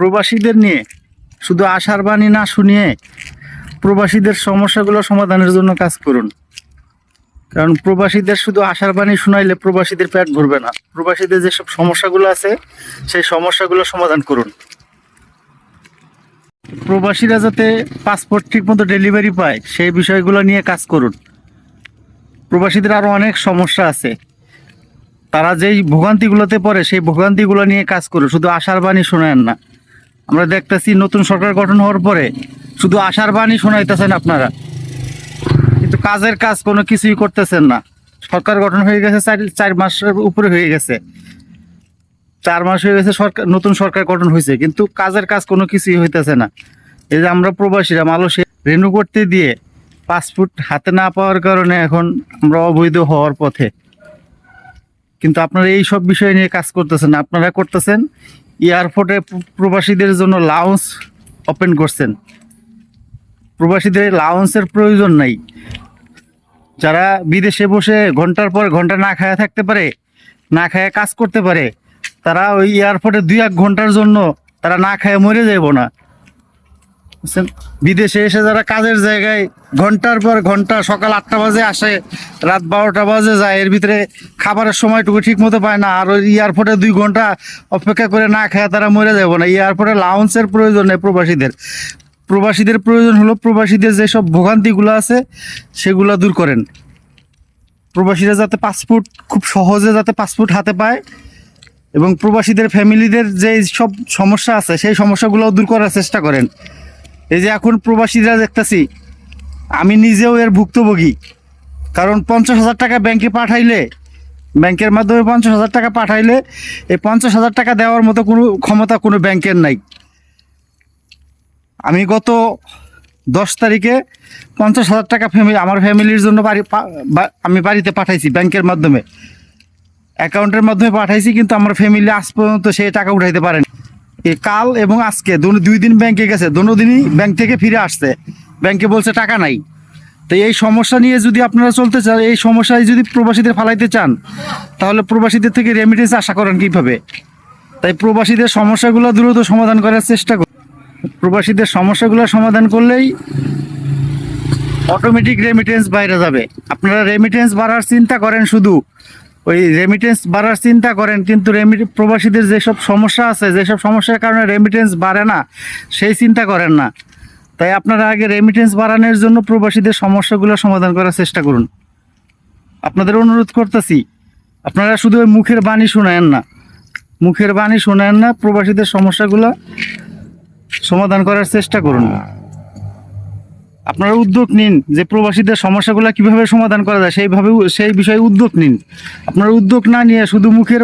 প্রবাসীদের নিয়ে, শুধু আশার বাণী না শুনিয়ে প্রবাসীদের সমস্যাগুলো সমাধানের জন্য কাজ করুন। কারণ প্রবাসীদের শুধু আশার বাণী শুনাইলে প্রবাসীদের পেট ভরবে না। প্রবাসীদের যেসব সমস্যাগুলো আছে, সেই সমস্যাগুলো সমাধান করুন। প্রবাসীরা যাতে পাসপোর্ট ঠিকমতো ডেলিভারি পায়, সেই বিষয়গুলো নিয়ে কাজ করুন। প্রবাসীদের আরও অনেক সমস্যা আছে। তারা যেই ভোগান্তিগুলোতে পড়ে, সেই ভোগান্তিগুলো নিয়ে কাজ করুন। শুধু আশার বাণী শোনেন না। আমরা দেখতেছি নতুন সরকার গঠন হওয়ার পরে শুধু আশার বাণী শোনাইতেছেন আপনারা। কিন্তু কাজের কাজ কোনো কিছুই করতেছেন না। সরকার গঠন হয়ে গেছে চার চার মাসের উপরে হয়ে গেছে। চার মাস হয়ে গেছে সরকার, নতুন সরকার গঠন হয়েছে, কিন্তু কাজের কাজ কোনো কিছুই হইতেছে না। এই যে আমরা প্রবাসীরা, মালয়েশিয়া রেনু করতে দিয়ে পাসপোর্ট হাতে না পাওয়ার কারণে এখন আমরা অবৈধ হওয়ার পথে। কিন্তু আপনারা এই সব বিষয় নিয়ে কাজ করতেছেন আপনারা করতেছেন এয়ারপোর্টে প্রবাসীদের জন্য লাউন্স ওপেন করছেন। প্রবাসীদের লাউন্সের প্রয়োজন নাই। যারা বিদেশে বসে ঘণ্টার পর ঘণ্টা না খায়া থাকতে পারে, না খায়া কাজ করতে পারে, তারা ওই এয়ারপোর্টে দুই এক ঘণ্টার জন্য তারা না খায় মরে যাব না। বুঝছেন? বিদেশে এসে যারা কাজের জায়গায় ঘণ্টার পর ঘণ্টা সকাল আটটা বাজে আসে, রাত বারোটা বাজে যায়, এর ভিতরে খাবারের সময়টুকু ঠিক মতো পায় না, আর ওই এয়ারপোর্টে দুই ঘণ্টা অপেক্ষা করে না খায় তারা মরে যাব না। এয়ারপোর্টে লাউন্সের প্রয়োজন নেই প্রবাসীদের। প্রবাসীদের প্রয়োজন হলো প্রবাসীদের যেসব ভোগান্তিগুলো আছে, সেগুলো দূর করেন। প্রবাসীরা যাতে পাসপোর্ট খুব সহজে যাতে পাসপোর্ট হাতে পায় এবং প্রবাসীদের ফ্যামিলিদের যে সব সমস্যা আছে, সেই সমস্যাগুলো দূর করার চেষ্টা করেন। এই যে এখন প্রবাসীরা দেখতেছি, আমি নিজেও এর ভুক্তভোগী। কারণ পঞ্চাশ হাজার টাকা ব্যাংকে পাঠাইলে, ব্যাংকের মাধ্যমে পঞ্চাশ হাজার টাকা পাঠাইলে, এই পঞ্চাশ হাজার টাকা দেওয়ার মতো কোনো ক্ষমতা কোনো ব্যাংকের নাই। আমি গত দশ তারিখে পঞ্চাশ হাজার টাকা ফ্যামিলি আমার ফ্যামিলির জন্য বাড়ি আমি বাড়িতে পাঠাইছি ব্যাংকের মাধ্যমে। অ্যাকাউন্টের মাধ্যমে পাঠাইছি, কিন্তু আমার ফ্যামিলি আজ পর্যন্ত সেই টাকা উঠাইতে পারেনি। কাল এবং আজকে দুই দিন ব্যাংকে গেছে, দোনো দিনই ব্যাংক থেকে ফিরে আসছে। ব্যাংকে বলছে টাকা নাই। তো এই সমস্যা নিয়ে যদি আপনারা চলতে চান, এই সমস্যায় যদি প্রবাসীদের ফালাইতে চান, তাহলে প্রবাসীদের থেকে রেমিটেন্স আশা করেন কীভাবে? তাই প্রবাসীদের সমস্যাগুলো দ্রুত সমাধান করার চেষ্টা করুন। প্রবাসীদের সমস্যাগুলো সমাধান করলেই অটোমেটিক রেমিটেন্স বাইরে যাবে। আপনারা রেমিটেন্স বাড়ার চিন্তা করেন শুধু। ওই রেমিটেন্স বাড়ার চিন্তা করেন, কিন্তু প্রবাসীদের যেসব সমস্যা আছে, যেসব সমস্যার কারণে রেমিটেন্স বাড়ে না, সেই চিন্তা করেন না। তাই আপনারা আগে রেমিটেন্স বাড়ানোর জন্য প্রবাসীদের সমস্যাগুলো সমাধান করার চেষ্টা করুন। আপনাদের অনুরোধ করতেছি, আপনারা শুধু ওই মুখের বাণী শোনেন না। মুখের বাণী শোনেন না, প্রবাসীদের সমস্যাগুলো সমাধান করার চেষ্টা করুন। আপনারা উদ্যোগ নিন যে প্রবাসীদের সমস্যাগুলো কীভাবে সমাধান করা যায় সেইভাবে সেই বিষয়ে উদ্যোগ নিন। আপনারা উদ্যোগ না নিয়ে শুধু মুখের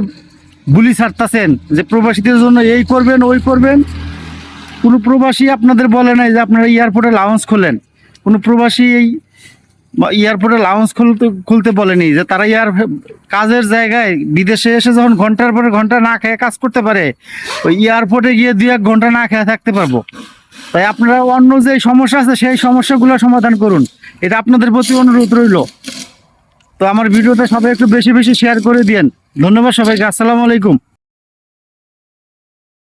বুলি ছাড়তাছেন যে প্রবাসীদের জন্য এই করবেন, ওই করবেন। কোনো প্রবাসী আপনাদের বলে নাই যে আপনারা এয়ারপোর্টে লাউন্স খোলেন। কোনো প্রবাসী এই এয়ারপোর্টে লাউন্স খুলতে খুলতে বলেনি যে তারা ইয়ার কাজের জায়গায় বিদেশে এসে যখন ঘণ্টার পরে ঘণ্টা না খেয়ে কাজ করতে পারে, ওই এয়ারপোর্টে গিয়ে দু এক ঘণ্টা না খেয়ে থাকতে পারব। তাই আপনারা অন্য যে সমস্যা আছে, সেই সমস্যাগুলো সমাধান করুন। এটা আপনাদের প্রতি অনুরোধ রইল। তো আমার ভিডিওতে সবাই একটু বেশি বেশি শেয়ার করে দিন ধন্যবাদ সবাইকে। আসসালামু আলাইকুম।